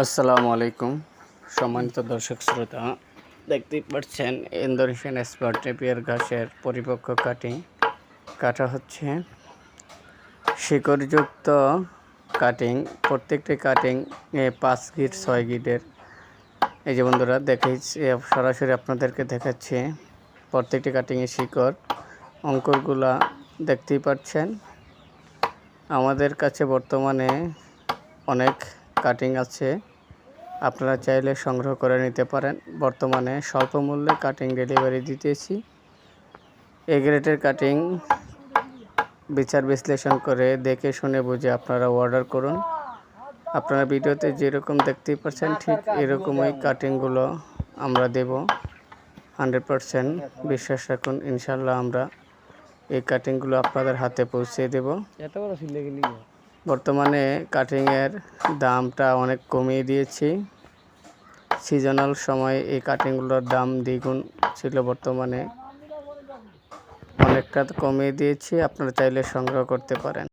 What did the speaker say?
আসসালামু আলাইকুম। সম্মানিত দর্শক শ্রোতা, দেখতেই পাচ্ছেন ইন্দোনেশিয়ান স্পট টেপিয়ার ঘাসের পরিপক্ক কাটিং। কাটা হচ্ছে শিকড়যুক্ত কাটিং, প্রত্যেকটি কাটিং পাঁচ গিট, ছয় গিটের। এই যে বন্ধুরা, দেখাইছি, সরাসরি আপনাদেরকে দেখাচ্ছি প্রত্যেকটি কাটিংয়ে শিকড়। অঙ্কুরগুলা দেখতেই পাচ্ছেন। আমাদের কাছে বর্তমানে অনেক কাটিং আছে। আপনারা চাইলে সংগ্রহ করে নিতে পারেন। বর্তমানে স্বল্প মূল্যে কাটিং ডেলিভারি দিতেছি। এ কাটিং বিচার বিশ্লেষণ করে দেখে শুনে বুঝে আপনারা অর্ডার করুন। আপনারা ভিডিওতে যেরকম দেখতেই পাচ্ছেন, ঠিক এরকমই কাটিংগুলো আমরা দেব। হান্ড্রেড পারসেন্ট বিশ্বাস রাখুন, ইনশাল্লাহ আমরা এই কাটিংগুলো আপনাদের হাতে পৌঁছে দেবো। বর্তমানে কাটিংয়ের দামটা অনেক কমিয়ে দিয়েছি। সিজনাল সময়ে এই কাটিংগুলোর দাম দ্বিগুণ ছিল বর্তমানে। অনেকটা কমিয়ে দিয়েছি, আপনারা চাইলে সংগ্রহ করতে পারেন।